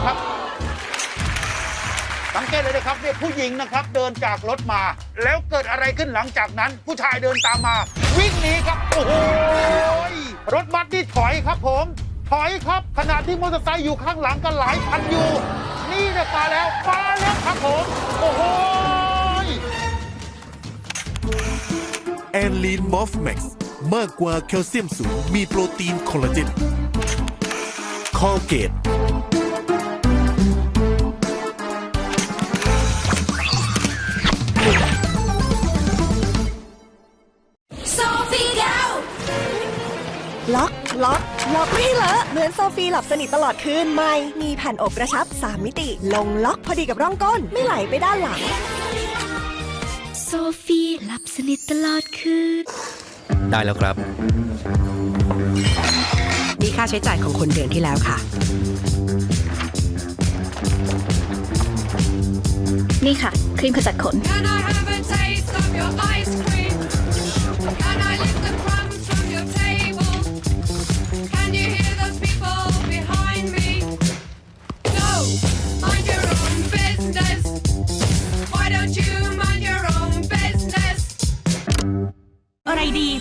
ครับสังเกตเลยนะครับเนี่ยผู้หญิงนะครับเดินจากรถมา แล้วเกิดอะไรขึ้นหลังจากนั้น ผู้ชายเดินตามมา วิ่งหนีครับโอ้โหยรถบัสนี่ถอยครับผม ถอยครับขณะที่มอเตอร์ไซค์อยู่ข้างหลังกันหลายคันอยู่ นี่นี่ยมาแล้วมาแล้วครับผมโอ้โหยแอนลีนมอฟแม็กซ์มากกว่าแคลเซียมสูงมีโปรตีนคอลลาเจนคอเกต ล็อกล็อกไม่ให้เลอะเหมือนโซฟีหลับสนิทตลอดคืนใหม่ มีแผ่นอบกระชับ 3 มิติ ลงล็อกพอดีกับร่องก้น ไม่ไหลไปด้านหลัง โซฟีหลับสนิทตลอดคืน ได้แล้วครับ นี่ค่าใช้จ่ายของคนเดือนที่แล้วค่ะ นี่ค่ะ ครีมขจัดขน Can I have a taste of your ice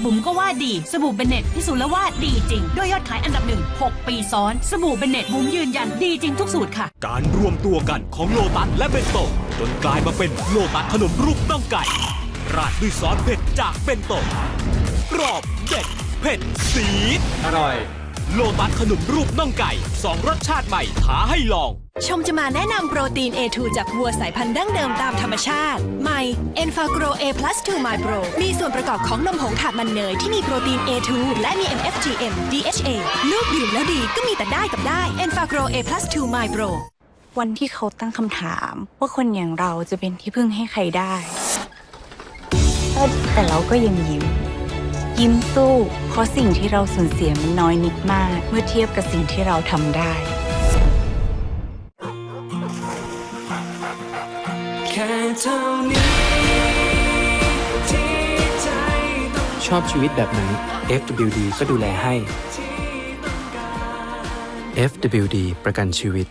บุ๋มก็ว่าดี สบู่เบนเน็ตพิสูจน์แล้วว่าดีจริง ด้วยยอดขายอันดับหนึ่ง6ปีซ้อน สบู่เบนเน็ตบุ๋มยืนยันดีจริงทุกสูตรค่ะ การรวมตัวกันของโลตัสและเบนโตะจนกลายมาเป็นโลตัสขนมรูปน่องไก่ ราดด้วยซอสเผ็ดจากเบนโตะกรอบเด็ดเผ็ดสีดอร่อย โลตัสขนมรูปน่องไก่สองรสชาติใหม่ท้าให้ลอง ชมจะมาแนะนำโปรตีน A2 จากวัวสายพันธุ์ดั้งเดิมตามธรรมชาติ ใหม่ e n f a g r o A plus 2 My Pro มีส่วนประกอบของนมผงถาดมันเนยที่มีโปรตีน A2 และมี MFGM DHA ลูกดื่มแล้วดีก็มีแต่ได้กับได้ e n f a g r o A plus 2 My Pro วันที่เขาตั้งคำถามว่าคนอย่างเราจะเป็นที่พึ่งให้ใครได้ แต่เราก็ยังยิ้ม ยิ้มสู้ เพราะสิ่งที่เราสูญเสียมันน้อยนิดมาก เมื่อเทียบกับสิ่งที่เราทำได้ชอบชีวิตแบบไหน FWD ก็ดูแลให้ FWD ประกันชีวิต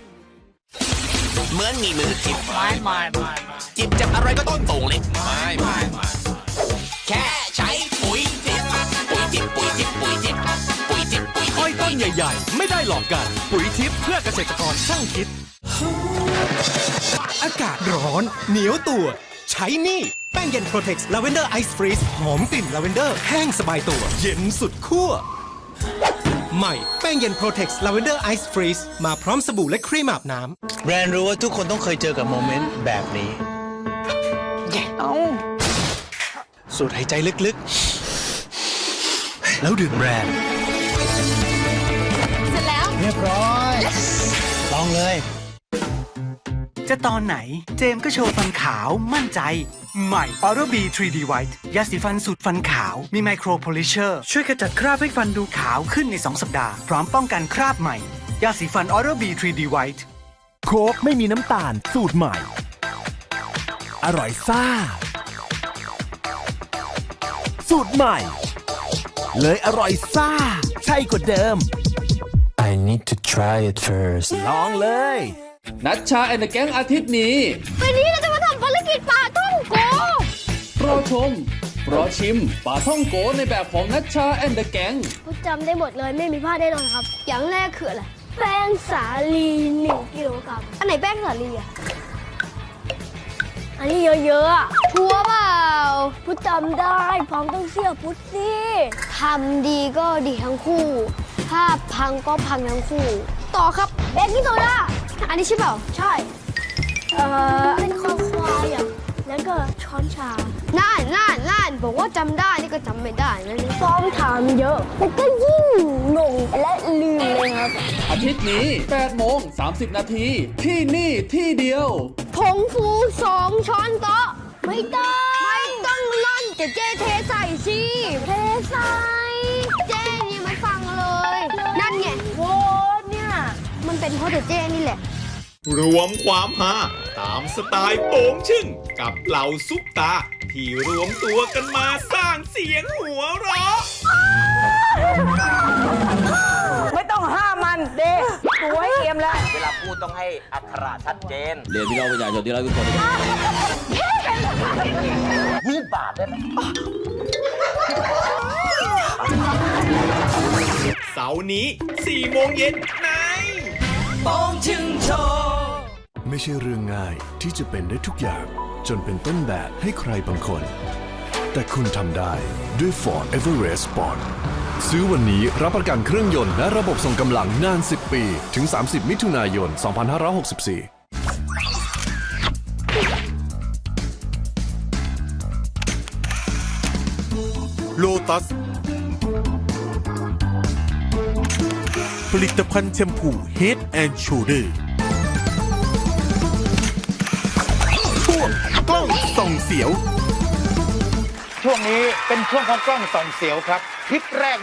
เหมือนมีมือจิบไม่ไม่ไม่จิบจับอะไรก็ต้นตรงเล็ก หลอกกัน ปุ๋ยทิพย์เพื่อเกษตรกรช่างคิด อากาศร้อน เหนียวตัว ใช้นี่แป้งเย็น Protex Lavender Ice Freeze หอมกลิ่นลาเวนเดอร์แห้งสบายตัว เย็นสุดขั้วใหม่แป้งเย็น Protex Lavender Ice Freeze มาพร้อมสบู่และครีมอาบน้ำแบรนด์รู้ว่าทุกคนต้องเคยเจอกับโมเมนต์แบบนี้สูดหายใจลึกๆ แล้วดื่มแบรนด์ เสร็จแล้ว เรียบร้อย ลองเลย จะตอนไหนเจมส์ก็โชว์ฟันขาวมั่นใจ ใหม่ Oral B 3D White ยาสีฟันสูตรฟันขาว มีไมโครโพลิเชอร์ ช่วยขจัดคราบให้ฟันดูขาวขึ้นใน 2 สัปดาห์ พร้อมป้องกันคราบใหม่ ยาสีฟัน Oral B 3D White โค้กไม่มีน้ำตาลสูตรใหม่ อร่อยซ่า สูตรใหม่ เลยอร่อยซ่า ใช่กว่าเดิม I need to try it first ลองเลย นัชชาแอนด์แก๊งอาทิตย์นี้ วันนี้เราจะมาทำภารกิจป่าท่องโกรอชมรอชิมป่าท่องโกในแบบของนัชชาแอนด์แก๊งผมจำได้หมดเลยไม่มีพลาดแน่นอนครับ อย่างแรกคืออะไร แป้งสาลีหนึ่งกิโลกรัม อันไหนแป้งสาลีอะ อันนี้เยอะๆอะชัวร์เปล่า พุทธจำได้พร้อมต้องเชื่อพุทธสิทำดีก็ดีทั้งคู่ ถ้าพังก็พังทั้งคู่ ต่อครับเบกกิ้งโซดาอันนี้ใช่เปล่า ใช่ เอ่อเป็นคอควายอะแล้วก็ช้อนชาน่านน่านน่านบอกว่าจำได้นี่ก็จำไม่ได้นะนี่ซ้อมถามเยอะแล้วก็ยิ่งหลงและลืมเลยครับ อาทิตย์นี้8โมง30 นาทีที่นี่ที่เดียวผงฟูสองช้อนโต๊ะไม่ต้องไม่ต้อง ล่อนจะเจเทใส่สิ เทใส่เจนี่ไม่ฟังเลย นั่นไงโว้เนี่ย มันเป็นเพราะแต่เจนี่แหละ รวมความฮาตามสไตล์โป๋งชึ่งกับเหล่าซุปตา ที่รวมตัวกันมาสร้างเสียงหัวเราะ ไม่ต้องห้ามมันเด็ ดูให้เอี่ยมเลยเวลาพูดต้องให้อักขระชัดเจนเรียนพี่น้องประชาชนที่รักทุกคนยี่บาทได้ไหมเสาร์นี้4โมงเย็นในโป้งชึงโชว์ไม่ใช่เรื่องง่ายที่จะเป็นได้ทุกอย่างจนเป็นต้นแบบให้ใครบางคน แต่คุณทำได้ด้วย Ford Everest Sport ซื้อวันนี้รับประกันเครื่องยนต์และระบบส่งกำลังนาน 10 ปี ถึง 30 มิถุนายน 2564โลตัส ผลิตภัณฑ์แชมพู Head and Shoulder ช่วงกล้องส่องเสียว ช่วงนี้เป็นช่วงของกล้องส่องเสียวครับคลิปแรก